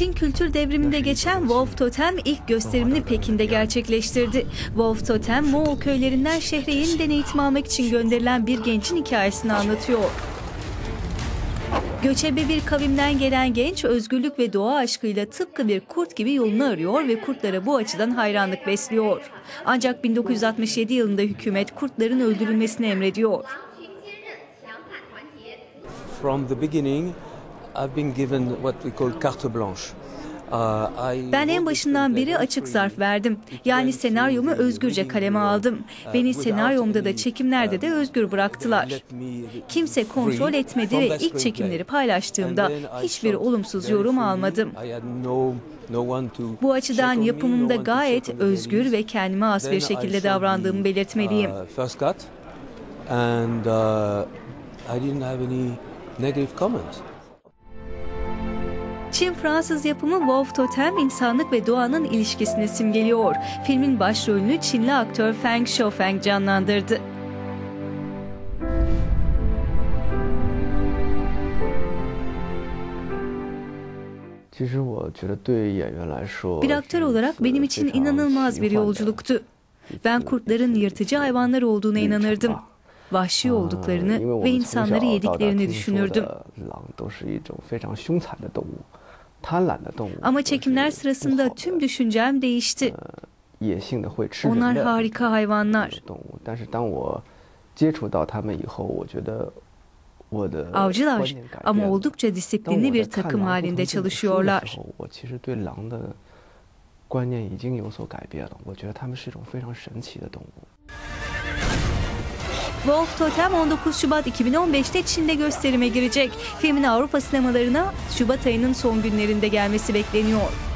Çin kültür devriminde geçen Wolf Totem ilk gösterimini Pekin'de gerçekleştirdi. Wolf Totem, Moğol köylerinden şehre yeniden eğitim almak için gönderilen bir gencin hikayesini anlatıyor. Göçebe bir kavimden gelen genç özgürlük ve doğa aşkıyla tıpkı bir kurt gibi yolunu arıyor ve kurtlara bu açıdan hayranlık besliyor. Ancak 1967 yılında hükümet kurtların öldürülmesini emrediyor. From the beginning, I've been given what we call carte blanche. Uh, I Ben en başından beri açık zarf verdim. Yani senaryomu özgürce kaleme room, aldım. uh, Beni senaryomda da çekimlerde de um, özgür bıraktılar. Kimse kontrol etmedi ve ilk çekimleri paylaştığımda hiçbir olumsuz yorum almadım. Bu açıdan yapımımda gayet özgür ve kendime Then bir şekilde davrandığımı belirtmeliyim. uh, first cut and uh, I didn't have any negative comments. Çin-Fransız yapımı Wolf Totem insanlık ve doğanın ilişkisini simgeliyor. Filmin başrolünü Çinli aktör Feng Shofeng canlandırdı. Bir aktör olarak benim için inanılmaz bir yolculuktu. Ben kurtların yırtıcı hayvanlar olduğuna inanırdım. Vahşi olduklarını ve insanları yediklerini düşünürdüm. Ama çekimler sırasında tüm düşüncem değişti. Onlar harika hayvanlar. Avcılar ama oldukça disiplinli bir takım halinde çalışıyorlar. Ben Wolf Totem 19 Şubat 2015'te Çin'de gösterime girecek. Filmin Avrupa sinemalarına Şubat ayının son günlerinde gelmesi bekleniyor.